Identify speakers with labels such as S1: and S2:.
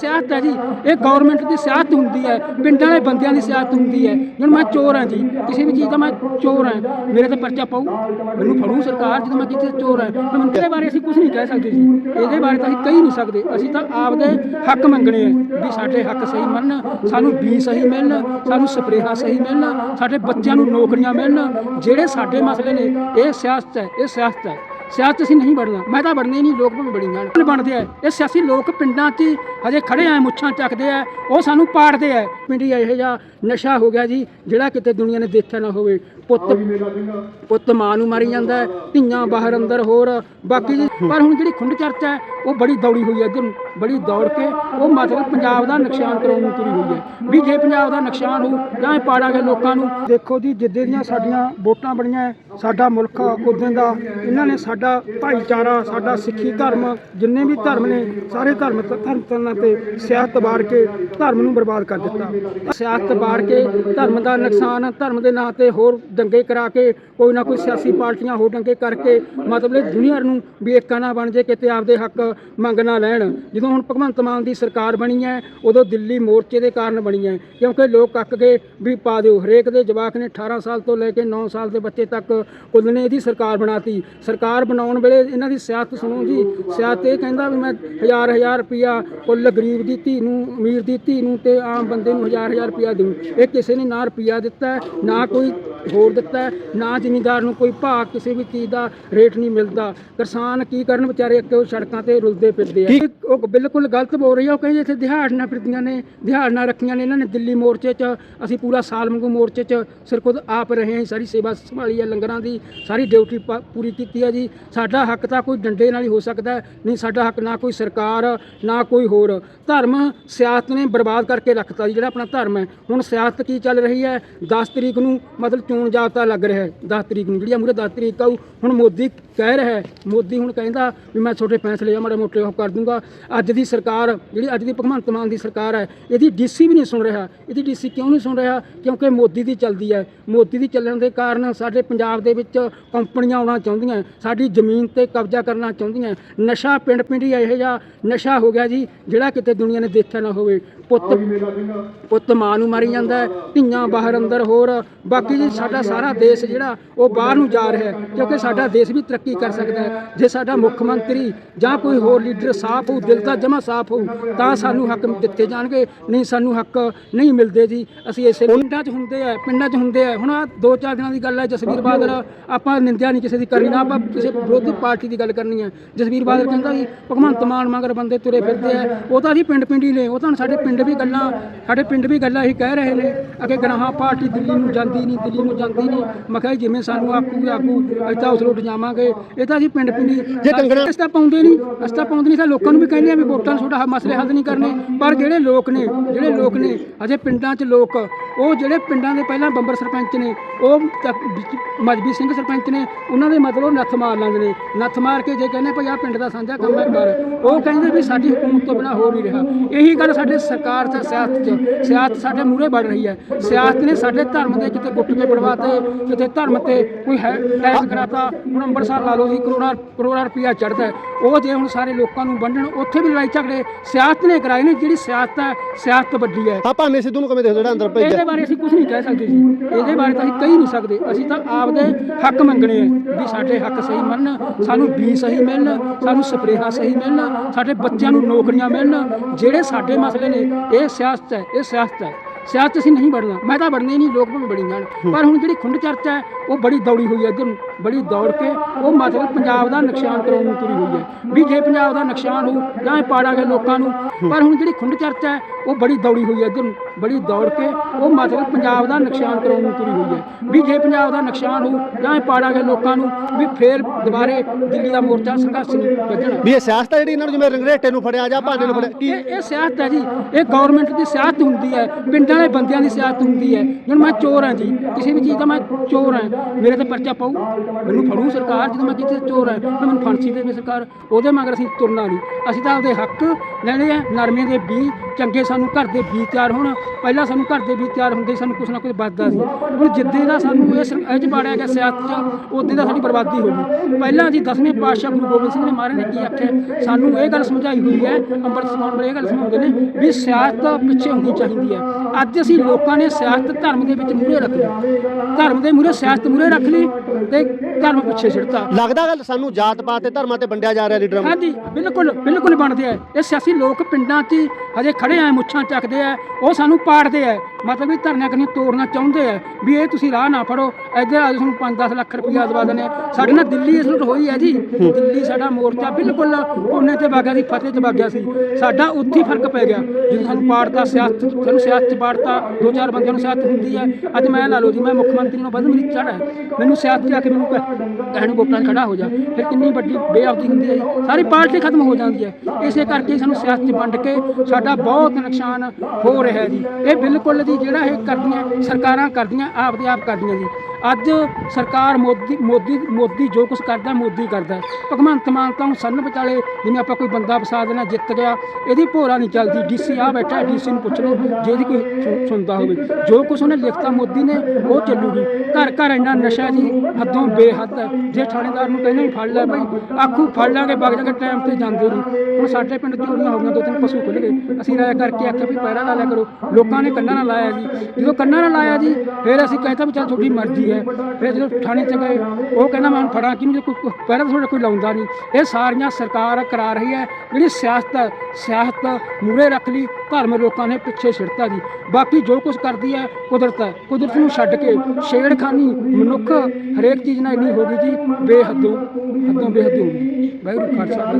S1: ਸਿਆਸਤ ਹੈ ਜੀ। ਇਹ ਗਵਰਨਮੈਂਟ ਦੀ ਸਿਆਸਤ ਹੁੰਦੀ ਹੈ। ਪਿੰਡਾਂ ਦੇ ਬੰਦਿਆਂ ਦੀ ਸਿਆਸਤ ਹੁੰਦੀ ਹੈ। ਹੁਣ ਮੈਂ ਚੋਰ ਹਾਂ ਜੀ। ਕਿਸੇ ਵੀ ਚੀਜ਼ ਦਾ ਮੈਂ ਚੋਰ ਹਾਂ। ਮੇਰੇ ਤੇ ਪਰਚਾ ਪਾਉ ਮੈਨੂੰ ਫੜੂ ਸਰਕਾਰ ਜਦੋਂ ਮੈਂ ਕਿਤੇ ਚੋਰ ਹਾਂ। ਤਾਂ ਮੈਨੂੰ ਇਹਦੇ ਬਾਰੇ ਅਸੀਂ ਕੁਝ ਨਹੀਂ ਕਹਿ ਸਕਦੇ ਜੀ। ਇਹਦੇ ਬਾਰੇ ਤਾਂ ਅਸੀਂ ਕਹੀ ਨਹੀਂ ਸਕਦੇ। ਅਸੀਂ ਤਾਂ ਆਪਦੇ ਹੱਕ ਮੰਗਣੇ ਆ ਵੀ ਸਾਡੇ ਹੱਕ ਸਹੀ ਮਿਲਣ ਸਾਨੂੰ ਬੀ ਸਹੀ ਮਿਲਣ, ਸਾਨੂੰ ਸਪਰੇਹਾਂ ਸਹੀ ਮਿਲਣ, ਸਾਡੇ ਬੱਚਿਆਂ ਨੂੰ ਨੌਕਰੀਆਂ ਮਿਲਣ। ਜਿਹੜੇ ਸਾਡੇ ਮਸਲੇ ਨੇ, ਇਹ ਸਿਆਸਤ ਹੈ। ਇਹ ਸਿਆਸਤ ਹੈ। ਸਿਆਸਤ ਅਸੀਂ ਨਹੀਂ ਬੜਨਾ ਮੈਂ ਤਾਂ ਬੜਨੇ ਨਹੀਂ ਲੋਕ ਭਾਵੇਂ ਬੜੀ ਜਾਣ। ਬਣਦੇ ਆ। ਇਹ ਸਿਆਸੀ ਲੋਕ ਪਿੰਡਾਂ 'ਚ ਹਜੇ ਖੜੇ ਆ ਮੁੱਛਾਂ ਚੱਕਦੇ ਆ ਉਹ ਸਾਨੂੰ ਪਾੜਦੇ ਆ। ਪਿੰਡੀ ਇਹੋ ਜਿਹਾ ਨਸ਼ਾ ਹੋ ਗਿਆ ਜੀ ਜਿਹੜਾ ਕਿਤੇ ਦੁਨੀਆ ਨੇ ਦੇਖਿਆ ਨਾ ਹੋਵੇ। ਪੁੱਤ ਪੁੱਤ ਮਾਂ ਨੂੰ ਮਾਰੀ ਜਾਂਦਾ ਧੀਆਂ ਬਾਹਰ ਅੰਦਰ ਹੋਰ। ਬਾਕੀ ਜੀ ਪਰ ਹੁਣ ਜਿਹੜੀ ਖੁੰਡ ਚਰਚਾ ਹੈ ਉਹ ਬੜੀ ਦੌੜੀ ਹੋਈ ਹੈ ਇੱਧਰ ਬੜੀ ਦੌੜ ਕੇ ਉਹ ਮਤਲਬ ਪੰਜਾਬ ਦਾ ਨੁਕਸਾਨ ਕਰਾਉਣ ਨੂੰ ਤੁਰੀ ਹੋਈ ਹੈ। ਵੀ ਜੇ ਪੰਜਾਬ ਦਾ ਨੁਕਸਾਨ ਹੋ ਜਾਂ ਇਹ ਪਾੜਾਂਗੇ ਲੋਕਾਂ ਨੂੰ। ਦੇਖੋ ਜੀ ਜਿੱਦੇ ਦੀਆਂ ਸਾਡੀਆਂ ਵੋਟਾਂ ਬਣੀਆਂ ਸਾਡਾ ਮੁਲਕ ਉਦੋਂ ਦਾ। ਇਹਨਾਂ ਨੇ ਸਾਡਾ ਭਾਈਚਾਰਾ, ਸਾਡਾ ਸਿੱਖੀ ਧਰਮ, ਜਿੰਨੇ ਵੀ ਧਰਮ ਨੇ, ਸਾਰੇ ਧਰਮ ਧਰਮ ਤਨਾਂ ਤੇ ਸਿਆਸਤ ਬਾੜ ਕੇ ਧਰਮ ਨੂੰ ਬਰਬਾਦ ਕਰ ਦਿੱਤਾ। ਸਿਆਸਤ ਬਾੜ ਕੇ ਧਰਮ ਦਾ ਨੁਕਸਾਨ, ਧਰਮ ਦੇ ਨਾਂ ਤੇ ਹੋਰ ਦੰਗੇ ਕਰਾ ਕੇ, ਕੋਈ ਨਾ ਕੋਈ ਸਿਆਸੀ ਪਾਰਟੀਆਂ ਹੋਰ ਦੰਗੇ ਕਰਕੇ ਮਤਲਬ ਇਹ ਦੁਨੀਆ ਨੂੰ ਵੀ ਏਕਾ ਨਾ ਬਣ ਜੇ, ਕਿਤੇ ਆਪਦੇ ਹੱਕ ਮੰਗ ਨਾ ਲੈਣ। ਜਦੋਂ ਹੁਣ ਭਗਵੰਤ ਮਾਨ ਦੀ ਸਰਕਾਰ ਬਣੀ ਹੈ, ਉਦੋਂ ਦਿੱਲੀ ਮੋਰਚੇ ਦੇ ਕਾਰਨ ਬਣੀ ਹੈ, ਕਿਉਂਕਿ ਲੋਕ ਕੱਕ ਕੇ ਵੀ ਪਾ ਦਿਓ। ਹਰੇਕ ਦੇ ਜਵਾਕ ਨੇ 18 ਸਾਲ ਤੋਂ ਲੈ ਕੇ 9 ਸਾਲ ਦੇ ਬੱਚੇ ਤੱਕ ਕੁੱਲ ਨੇ ਇਹਦੀ ਸਰਕਾਰ ਬਣਾਤੀ। ਸਰਕਾਰ ਬਣਾਉਣ ਵੇਲੇ ਇਹਨਾਂ ਦੀ ਸਿਆਸਤ ਸੁਣੋ ਜੀ। ਸਿਆਸਤ ਇਹ ਕਹਿੰਦਾ ਵੀ ਮੈਂ ਹਜ਼ਾਰ ਹਜ਼ਾਰ ਰੁਪਿਆ ਕੁੱਲ ਗਰੀਬ ਦੀ ਧੀ ਨੂੰ ਅਮੀਰ ਦੀ ਧੀ ਨੂੰ ਤੇ ਆਮ ਬੰਦੇ ਨੂੰ ਹਜ਼ਾਰ ਹਜ਼ਾਰ ਰੁਪਿਆ ਦੇਉ ਇਹ ਕਿਸੇ ਨੇ ਨਾ ਰੁਪਿਆ ਦਿੱਤਾ ਨਾ ਕੋਈ ਹੋਰ ਦਿੱਤਾ ਨਾ ਜ਼ਿਮੀਂਦਾਰ ਨੂੰ ਕੋਈ ਭਾਅ ਕਿਸੇ ਵੀ ਚੀਜ਼ ਦਾ ਰੇਟ ਨਹੀਂ ਮਿਲਦਾ। ਕਿਸਾਨ ਕੀ ਕਰਨ ਵਿਚਾਰੇ ਅੱਗੇ ਉਹ ਸੜਕਾਂ ਤੇ ਰੁਲਦੇ ਫਿਰਦੇ ਆ। ਉਹ ਬਿਲਕੁਲ ਗਲਤ ਬੋਲ ਰਹੀ ਆ। ਉਹ ਕਹਿੰਦੇ ਇੱਥੇ ਦਿਹਾੜੀਆਂ ਫਿਰਦੀਆਂ ਨੇ ਦਿਹਾੜੀਆਂ ਰੱਖੀਆਂ ਨੇ। ਇਹਨਾਂ ਨੇ ਦਿੱਲੀ ਮੋਰਚੇ 'ਚ ਅਸੀਂ ਪੂਰਾ ਸਾਲ ਵਾਂਗੂ ਮੋਰਚੇ 'ਚ ਸਿਰ ਖੁਦ ਆਪ ਰਹੇ ਹਾਂ। ਸਾਰੀ ਸੇਵਾ ਸੰਭਾਲੀ ਹੈ ਲੰਗਰਾਂ ਦੀ ਸਾਰੀ ਡਿਊਟੀ ਪੂਰੀ ਕੀਤੀ ਹੈ ਜੀ। ਸਾਡਾ ਹੱਕ ਤਾਂ ਕੋਈ ਡੰਡੇ ਨਾਲ ਹੀ ਹੋ ਸਕਦਾ ਨਹੀਂ ਸਾਡਾ ਹੱਕ ਨਾ ਕੋਈ ਸਰਕਾਰ, ਨਾ ਕੋਈ ਹੋਰ। ਧਰਮ ਸਿਆਸਤ ਨੇ ਬਰਬਾਦ ਕਰਕੇ ਰੱਖਤਾ ਜੀ, ਜਿਹੜਾ ਆਪਣਾ ਧਰਮ ਹੈ। ਹੁਣ ਸਿਆਸਤ ਕੀ ਚੱਲ ਰਹੀ ਹੈ? 10 ਤਰੀਕ ਨੂੰ ਮਤਲਬ ਚੋਣ ਜਾਬਤਾ ਲੱਗ ਰਿਹਾ ਹੈ 10 ਤਰੀਕ ਨੂੰ। ਜਿਹੜੀ ਮੂਰੇ 10 ਤਰੀਕ ਆਊ, ਹੁਣ ਮੋਦੀ ਕਹਿ ਰਿਹਾ ਮੋਦੀ ਹੁਣ ਕਹਿੰਦਾ ਵੀ ਮੈਂ ਛੋਟੇ ਫੈਸਲੇ ਆ ਮਾੜੇ ਮੋਟੇ ਉਹ ਕਰ ਦੂੰਗਾ। ਅੱਜ ਦੀ ਸਰਕਾਰ ਜਿਹੜੀ ਅੱਜ ਦੀ ਭਗਵੰਤ ਮਾਨ ਦੀ ਸਰਕਾਰ ਹੈ ਇਹਦੀ ਡੀਸੀ ਵੀ ਨਹੀਂ ਸੁਣ ਰਿਹਾ। ਇਹਦੀ ਡੀਸੀ ਕਿਉਂ ਨਹੀਂ ਸੁਣ ਰਿਹਾ? ਕਿਉਂਕਿ ਮੋਦੀ ਦੀ ਚੱਲਦੀ ਹੈ। ਮੋਦੀ ਦੀ ਚੱਲਣ ਦੇ ਕਾਰਨ ਸਾਡੇ ਪੰਜਾਬ ਦੇ ਵਿੱਚ ਕੰਪਨੀਆਂ ਆਉਣਾ ਚਾਹੁੰਦੀਆਂ ਸਾਡੀ ਜ਼ਮੀਨ ਤੇ ਕਬਜ਼ਾ ਕਰਨਾ ਚਾਹੁੰਦੀਆਂ ਨਸ਼ਾ ਪਿੰਡ ਪਿੰਡ ਹੀ ਇਹੋ ਜਿਹਾ ਨਸ਼ਾ ਹੋ ਗਿਆ ਜੀ ਜਿਹੜਾ ਕਿਤੇ ਦੁਨੀਆ ਨੇ ਦੇਖਿਆ ਨਾ ਹੋਵੇ। ਪੁੱਤ ਪੁੱਤ ਮਾਂ ਨੂੰ ਮਾਰੀ ਜਾਂਦਾ ਧੀਆਂ ਬਾਹਰ ਅੰਦਰ ਹੋਰ। ਬਾਕੀ ਜੀ ਸਾਡਾ ਸਾਰਾ ਦੇਸ਼ ਜਿਹੜਾ ਉਹ ਬਾਹਰ ਨੂੰ ਜਾ ਰਿਹਾ ਕਿਉਂਕਿ ਸਾਡਾ ਦੇਸ਼ ਵੀ ਤਰੱਕੀ ਕਰ ਸਕਦਾ ਹੈ? ਜੇ ਸਾਡਾ ਮੁੱਖ ਮੰਤਰੀ ਜਾਂ ਕੋਈ ਹੋਰ ਲੀਡਰ ਸਾਫ਼ ਹੋ ਦਿਲ ਦਾ ਜਮਾ ਸਾਫ਼ ਹੋ ਤਾਂ ਸਾਨੂੰ ਹੱਕ ਦਿੱਤੇ ਜਾਣਗੇ। ਨਹੀਂ ਸਾਨੂੰ ਹੱਕ ਨਹੀਂ ਮਿਲਦੇ ਜੀ। ਅਸੀਂ ਇਸੇ ਪਿੰਡਾਂ 'ਚ ਹੁੰਦੇ ਆ ਪਿੰਡਾਂ 'ਚ ਹੁੰਦੇ ਆ। ਹੁਣ ਆਹ ਦੋ ਚਾਰ ਦਿਨਾਂ ਦੀ ਗੱਲ ਹੈ ਜਸਵੀਰ ਬਾਦਲ ਆਪਾਂ ਨਿੰਦਿਆ ਨਹੀਂ ਕਿਸੇ ਦੀ ਕਰਨੀ ਨਾ ਆਪਾਂ ਕਿਸੇ ਵਿਰੋਧੀ ਪਾਰਟੀ ਦੀ ਗੱਲ ਕਰਨੀ ਹੈ। ਜਸਵੀਰ ਬਾਦਲ ਕਹਿੰਦਾ ਜੀ ਭਗਵੰਤ ਮਾਨ ਮਗਰ ਬੰਦੇ ਤੁਰੇ ਫਿਰਦੇ ਆ। ਉਹ ਤਾਂ ਜੀ ਪਿੰਡ ਪਿੰਡ ਹੀ ਨੇ ਉਹ ਤਾਂ ਸਾਡੇ ਪਿੰਡ ਵੀ ਗੱਲਾਂ ਸਾਡੇ ਪਿੰਡ ਵੀ ਗੱਲਾਂ ਹੀ ਕਹਿ ਰਹੇ ਨੇ। ਅਗੇ ਗਨਾਹਾ ਪਾਰਟੀ ਦਿੱਲੀ ਨੂੰ ਜਾਂਦੀ ਨਹੀਂ ਦਿੱਲੀ ਨੂੰ ਜਾਂਦੀ ਨਹੀਂ। ਮੈਂ ਕਿਹਾ ਜਿਵੇਂ ਸਾਨੂੰ ਆਕੂ ਆਕੂ ਅਸੀਂ ਤਾਂ ਉਸ ਰੋਟ ਜਾਵਾਂਗੇ। ਇਹ ਤਾਂ ਜੀ ਪਿੰਡ ਪਿੰਡੀ ਜੇ ਕੰਗਣਾ ਤਾਂ ਪਾਉਂਦੇ ਨਹੀਂ ਅਸੀਂ ਤਾਂ ਪਾਉਂਦੇ ਨਹੀਂ ਤਾਂ ਲੋਕਾਂ ਨੂੰ ਵੀ ਕਹਿੰਦੇ ਆ ਵੀ ਵੋਟਾਂ ਨਾਲ ਤੁਹਾਡਾ ਮਸਲੇ ਹੱਲ ਨਹੀਂ ਕਰਨੇ। ਪਰ ਜਿਹੜੇ ਲੋਕ ਨੇ ਜਿਹੜੇ ਲੋਕ ਨੇ ਅਜੇ ਪਿੰਡਾਂ 'ਚ ਲੋਕ ਉਹ ਜਿਹੜੇ ਪਿੰਡਾਂ ਦੇ ਪਹਿਲਾਂ ਬੰਬਰ ਸਰਪੰਚ ਨੇ ਉਹ ਮਜਬੀ ਸਿੰਘ ਸਰਪੰਚ ਨੇ ਉਹਨਾਂ ਦੇ ਮਤਲਬ ਨੱਥ ਮਾਰ ਲੈਂਦੇ ਨੇ। ਨੱਥ ਮਾਰ ਕੇ ਜੇ ਕਹਿੰਦੇ ਭਾਈ ਆ ਪਿੰਡ ਦਾ ਸਾਂਝਾ ਕੰਮ ਹੈ ਕਰ। ਉਹ ਕਹਿੰਦੇ ਵੀ ਸਾਡੀ ਹਕੂਮਤ ਤੋਂ ਬਿਨਾ ਹੋ ਨਹੀਂ ਰਿਹਾ। ਇਹੀ ਗੱਲ ਸਾਡੇ ਸਰਕਾਰ ਤੇ ਸਿਆਸਤ 'ਚ ਸਿਆਸਤ ਸਾਡੇ ਮੂਹਰੇ ਵੱਧ ਰਹੀ ਹੈ। ਸਿਆਸਤ ਨੇ ਸਾਡੇ ਧਰਮ ਦੇ ਕਿਤੇ ਗੁੱਟ ਕੇ ਪੜਵਾਤੇ ਕਿਤੇ ਧਰਮ ਤੇ ਕੋਈ ਹੈ ਟੈਕਸ ਕਰਾਤਾ ਹੁਣ ਅੰਮ੍ਰਿਤਸਰ ਲਾ ਲਓ ਜੀ ਕਰੋੜਾਂ ਕਰੋੜਾਂ ਰੁਪਇਆ ਚੜਦਾ ਹੈ। ਉਹ ਜੇ ਹੁਣ ਸਾਰੇ ਲੋਕਾਂ ਨੂੰ ਵੰਡਣ ਉੱਥੇ ਵੀ ਲੜਾਈ ਝਗੜੇ ਸਿਆਸਤ ਨੇ ਕਰਾਏ ਨੇ ਜਿਹੜੀ ਸਿਆਸਤ ਹੈ ਸਿਆਸਤ ਵੱਡੀ ਹੈ।
S2: ਆ ਭਾਵੇਂ ਸਿੱਧੂ ਨੂੰ ਕਿਵੇਂ ਦੇਖਦੇ ਜਿਹੜਾ ਅੰਦਰ ਭੇਜਿਆ।
S1: ਇਹਦੇ ਬਾਰੇ ਅਸੀਂ ਕੁਝ ਨਹੀਂ ਕਹਿ ਸਕਦੇ ਜੀ। ਇਹਦੇ ਬਾਰੇ ਤਾਂ ਅਸੀਂ ਕਹਿ ਹੀ ਨਹੀਂ ਸਕਦੇ। ਅਸੀਂ ਤਾਂ ਆਪਦੇ ਹੱਕ ਮੰਗਣੇ ਆ ਵੀ ਸਾਡੇ ਹੱਕ ਸਹੀ ਮਿਲਣ ਸਾਨੂੰ ਬੀ ਸਹੀ ਮਿਲਣ ਸਾਨੂੰ ਸਪਰੇਹਾਂ ਸਹੀ ਮਿਲਣ ਸਾਡੇ ਬੱਚਿਆਂ ਨੂੰ ਨੌਕਰੀਆਂ ਮਿਲਣ। ਜਿਹੜੇ ਸਾਡੇ ਮਸਲੇ ਨੇ ਇਹ ਸਿਆਸਤ ਹੈ ਇਹ ਸਿਆਸਤ ਹੈ। ਸਿਆਸਤ ਅਸੀਂ ਨਹੀਂ ਬੜਨਾ ਮੈਂ ਤਾਂ ਬੜਨੇ ਨਹੀਂ ਲੋਕ ਭਾਵੇਂ ਬੜੀ ਜਾਣ ਪਰ ਹੁਣ ਜਿਹੜੀ ਖੁੰਡ ਚਰਚਾ ਹੈ ਉਹ ਬੜੀ ਦੌੜੀ ਹੋਈ ਹੈ ਇੱਧਰ ਨੂੰ। ਬੜੀ ਦੌੜ ਕੇ ਉਹ ਮਤਲਬ ਪੰਜਾਬ ਦਾ ਨੁਕਸਾਨ ਕਰਾਉਣ ਨੂੰ ਤੁਰੀ ਹੋਈ ਹੈ। ਵੀ ਜੇ ਪੰਜਾਬ ਦਾ ਨੁਕਸਾਨ ਹੋ ਜਾਂ ਇਹ ਪਾੜਾਂਗੇ ਲੋਕਾਂ ਨੂੰ ਪਰ ਹੁਣ ਜਿਹੜੀ ਖੁੰਡ ਚਰਚਾ ਹੈ ਉਹ ਬੜੀ ਦੌੜੀ ਹੋਈ ਹੈ। ਇੱਧਰ ਨੂੰ ਬੜੀ ਦੌੜ ਕੇ ਉਹ ਮਤਲਬ ਪੰਜਾਬ ਦਾ ਨੁਕਸਾਨ ਕਰਾਉਣ ਨੂੰ ਤੁਰੀ ਹੋਈ ਹੈ। ਵੀ ਜੇ ਪੰਜਾਬ ਦਾ ਨੁਕਸਾਨ ਹੋ ਜਾਂ ਇਹ ਪਾੜਾਂਗੇ ਲੋਕਾਂ ਨੂੰ ਵੀ ਫੇਰ ਦੁਬਾਰੇ ਦਿੱਲੀ ਦਾ ਮੋਰਚਾ ਸੰਘਰਸ਼ ਨਹੀਂ ਵੱਜਣਾ
S2: ਵੀ ਇਹ ਸਿਆਸਤ ਹੈ ਜਿਹੜੀ ਇਹਨਾਂ ਨੂੰ ਜਿਵੇਂ ਰੰਗਰੇਟੇ ਨੂੰ ਫੜਿਆ ਜਾਂ ਭਾਨੇ ਨੂੰ ਫੜਿਆ ਕੀ
S1: ਇਹ ਇਹ ਸਿਆਸਤ ਹੈ ਜੀ। ਇਹ ਗਵਰਨਮੈਂਟ ਦੀ ਸਿਆਸਤ ਹੁੰਦੀ ਹੈ ਪਿੰਡਾਂ ਵਾਲੇ ਬੰਦਿਆਂ ਦੀ ਸਿਆਸਤ ਹੁੰਦੀ ਹੈ। ਹੁਣ ਮੈਂ ਚੋਰ ਹਾਂ ਜੀ। ਕਿਸੇ ਵੀ ਚੀਜ਼ ਦਾ ਮੈਂ ਚੋਰ ਹਾਂ। ਮੇਰੇ ਤੇ ਪਰਚਾ ਪਾਉ ਮੈਨੂੰ ਫੜੂ ਸਰਕਾਰ ਜਦੋਂ ਮੈਂ ਕਿਤੇ ਚੋਰ ਹਾਂ ਤਾਂ ਮੈਨੂੰ ਫਾਂਸੀ ਦੇਵੇ ਸਰਕਾਰ। ਉਹਦੇ ਮਗਰ ਅਸੀਂ ਤੁਰਨਾ ਨਹੀਂ। ਅਸੀਂ ਤਾਂ ਆਪਦੇ ਹੱਕ ਲੈਣੇ ਆ, ਨਰਮੇ ਦੇ ਬੀਜ ਚੰਗੇ ਸਾਨੂੰ ਘਰ ਦੇ ਬੀਜ ਤਿਆਰ ਹੋਣ। ਪਹਿਲਾਂ ਸਾਨੂੰ ਘਰ ਦੇ ਬੀਜ ਤਿਆਰ ਹੁੰਦੇ ਸਾਨੂੰ ਕੁਛ ਨਾ ਕੁਛ ਵੱਧਦਾ ਸੀ। ਹੁਣ ਜਿੱਦੇ ਦਾ ਸਾਨੂੰ ਇਹ ਇਹ ਚ ਬਾੜਿਆ ਗਿਆ ਸਿਆਸਤ ਚ ਉਦੋਂ ਦਾ ਸਾਡੀ ਬਰਬਾਦੀ ਹੋ ਗਈ। ਪਹਿਲਾਂ ਅਸੀਂ ਦਸਵੇਂ ਪਾਤਸ਼ਾਹ ਗੁਰੂ ਗੋਬਿੰਦ ਸਿੰਘ ਨੇ ਮਹਾਰਾਜ ਨੇ ਕੀ ਆਖਿਆ? ਸਾਨੂੰ ਇਹ ਗੱਲ ਸਮਝਾਈ ਹੋਈ ਹੈ, ਅੰਮ੍ਰਿਤ ਸਮਾਨ ਵੇਲੇ ਇਹ ਗੱਲ ਸਮਝਾਉਂਦੇ ਨੇ ਵੀ ਸਿਆਸਤ ਪਿੱਛੇ ਹੋਣੀ ਚਾਹੀਦੀ ਹੈ। ਅੱਜ ਅਸੀਂ ਲੋਕਾਂ ਨੇ ਸਿਆਸਤ ਧਰਮ ਦੇ ਵਿੱਚ ਮੂਹਰੇ ਰੱਖ ਲਈ। ਧਰਮ ਦੇ ਮੂਹਰੇ ਸਿਆਸਤ ਮੂਹਰੇ ਰੱਖ ਲਈ ਤੇ ਧਰਮ ਪਿੱਛੇ ਛੱਡਤਾ
S2: ਲੱਗਦਾ ਗੱਲ ਸਾਨੂੰ ਜਾਤ ਪਾਤ ਤੇ ਧਰਮਾਂ ਤੇ ਵੰਡਿਆ ਜਾ ਰਿਹਾ ਲੀਡਰਾਂ ਨੂੰ।
S1: ਹਾਂਜੀ ਬਿਲਕੁਲ ਬਿਲਕੁਲ ਬਣਦੇ ਆ ਇਹ ਸਿਆਸੀ ਲੋਕ ਪਿੰਡਾਂ 'ਚ ਹੀ ਹਜੇ ਖੜੇ ਆ ਮੁੱਛਾਂ ਚੱਕਦੇ ਆ ਉਹ ਸਾਨੂੰ ਪਾੜਦੇ ਆ। ਮਤਲਬ ਵੀ ਧਰਨਿਆਂ ਕਨੀ ਤੋੜਨਾ ਚਾਹੁੰਦੇ ਆ ਵੀ ਇਹ ਤੁਸੀਂ ਰਾਹ ਨਾ ਫੜੋ। ਇੱਧਰ ਆ ਤੁਹਾਨੂੰ 5-10 ਲੱਖ ਰੁਪਇਆ ਦਵਾ ਦਿੰਦੇ ਆ। ਸਾਡੇ ਨਾਲ ਦਿੱਲੀ ਇਸ ਨੂੰ ਹੋਈ ਹੈ ਜੀ। ਦਿੱਲੀ ਸਾਡਾ ਮੋਰਚਾ ਬਿਲਕੁਲ ਕੋਨੇ ਤੇ ਵਗਿਆ ਸੀ, ਫਤਿਹ ਤੇ ਵਗਿਆ ਸੀ। ਸਾਡਾ ਉੱਥੇ ਹੀ ਫ਼ਰਕ ਪੈ ਗਿਆ। ਜਦੋਂ ਸਾਨੂੰ ਪਾੜਤਾ ਸਿਆਸਤ, ਸਾਨੂੰ ਸਿਆਸਤ 'ਚ ਪਾੜਤਾ, ਦੋ ਚਾਰ ਬੰਦਿਆਂ ਨੂੰ ਸਿਆਸਤ ਹੁੰਦੀ ਹੈ। ਅੱਜ ਮੈਂ ਲਾ ਲਓ ਜੀ, ਮੈਂ ਮੁੱਖ ਮੰਤਰੀ ਨੂੰ ਵੱਧ ਮੇਰੀ ਚੜ੍ਹ ਹੈ। ਮੈਨੂੰ ਸਿਆਸਤ 'ਚ ਆ ਕੇ ਮੈਨੂੰ ਕਹਿ- ਕਹਿਣ ਵੋਟਾਂ 'ਚ ਖੜਾ ਹੋ ਜਾ। ਫਿਰ ਕਿੰਨੀ ਵੱਡੀ ਬੇਅਬਦੀ ਹੁੰਦੀ ਹੈ ਜੀ। ਸਾਰੀ ਪਾਰਟੀ ਖਤਮ ਹੋ ਜਾਂਦੀ ਹੈ। ਇਸੇ ਕਰਕੇ ਸਾਨੂੰ ਸਿਆਸਤ 'ਚ ਵੰਡ ਕੇ ਸਾਡਾ ਬਹੁਤ ਨੁਕਸਾਨ ਹੋ ਰਿਹਾ ਜੀ। ਇਹ ਬਿਲਕੁਲ ਜੀ ਜਿਹੜਾ ਇਹ ਕਰਦੀਆਂ ਸਰਕਾਰਾਂ ਕਰਦੀਆਂ ਆਪਦੇ ਆਪ ਕਰਦੀਆਂ ਜੀ। ਅੱਜ ਸਰਕਾਰ ਮੋਦੀ ਮੋਦੀ ਮੋਦੀ ਜੋ ਕੁਝ ਕਰਦਾ, ਮੋਦੀ ਕਰਦਾ। ਭਗਵੰਤ ਮਾਨ ਤਾਂ ਹੁਣ ਸੰਨ ਵਿਚਾਲੇ, ਜਿਵੇਂ ਆਪਾਂ ਕੋਈ ਬੰਦਾ ਵਸਾ ਦੇਣਾ, ਜਿੱਤ ਗਿਆ, ਇਹਦੀ ਭੋਰਾ ਨਹੀਂ ਚੱਲਦੀ। ਡੀਸੀ ਆ ਬੈਠਾ ਡੀਸੀ ਨੂੰ ਪੁੱਛ ਲਓ ਜੇ ਇਹਦੀ ਕੋਈ ਸੁਣਦਾ ਹੋਵੇ। ਜੋ ਕੁਝ ਉਹਨੇ ਲਿਖਤਾ ਮੋਦੀ ਨੇ, ਉਹ ਚੱਲੂਗੀ। ਘਰ ਘਰ ਇੰਨਾ ਨਸ਼ਾ ਜੀ, ਹੱਦੋਂ ਬੇਹੱਦ ਹੈ। ਜੇ ਥਾਣੇਦਾਰ ਨੂੰ ਕਹਿੰਦੇ ਵੀ ਫੜ ਲੈ ਭਾਈ ਆਖੂ ਫੜ ਲਾਂਗੇ, ਵਗ ਜਾਂਗੇ ਟਾਈਮ ਤੇ ਜਾਂਦੇ ਨਹੀਂ। ਹੁਣ ਸਾਡੇ ਪਿੰਡ ਚੋਰੀਆਂ ਹੋ ਗਈਆਂ, ਦੋ ਤਿੰਨ ਪਸ਼ੂ ਖੁੱਲ ਗਏ। ਅਸੀਂ ਰਾਇ ਕਰਕੇ ਆਖਿਆ ਵੀ ਪੈਰਾ ਲਾ ਲਿਆ ਕਰੋ। ਲੋਕਾਂ ਨੇ ਕੰਨਾਂ ਨਾਲ ਲਾਇਆ ਜੀ। ਜਦੋਂ ਕੰਨਾਂ ਨਾਲ ਲਾਇਆ ਜੀ, ਫਿਰ ਅਸੀਂ ਕਹਿੰਦਾ ਵੀ ਚੱਲ ਤੁਹਾਡੀ ਮਰਜ਼ੀ ਹੈ। ਫਿਰ ਜਦੋਂ ਥਾਣੇ ਚ ਗਏ, ਉਹ ਕਹਿੰਦਾ ਮੈਂ ਹੁਣ ਫੜਾਂ, ਕਿਹਨੂੰ ਜੇ ਕੋਈ ਕੋਈ- ਪਹਿਲਾਂ ਤੁਹਾਡਾ ਕੋਈ ਲਾਉਂਦਾ ਨਹੀਂ। ਇਹ ਸਾਰੀਆਂ ਸਰਕਾਰ ਕਰਾ ਰਹੀ ਹੈ, ਜਿਹੜੀ ਸਿਆਸਤ ਹੈ, ਸਿਆਸਤ ਮੂਰੇ ਰੱਖ ਲਈ, ਧਰਮ ਲੋਕਾਂ ਨੇ ਪਿੱਛੇ ਛਿੜਤਾ ਜੀ। ਬਾਕੀ ਜੋ ਕੁਝ ਕਰਦੀ ਹੈ, ਕੁਦਰਤ ਹੈ। ਕੁਦਰਤ ਨੂੰ ਛੱਡ ਕੇ ਛੇੜਖਾਨੀ ਮਨੁੱਖ ਹਰੇਕ ਚੀਜ਼ ਨਾਲ ਇੰਨੀ ਹੋ ਗਈ ਜੀ, ਬੇਹੱਦੋਂ, ਹੱਦੋਂ ਬੇਹੱਦ ਹੋ ਗਈ। ਵਾਹਿਗੁਰੂ ਖਾਲਸਾ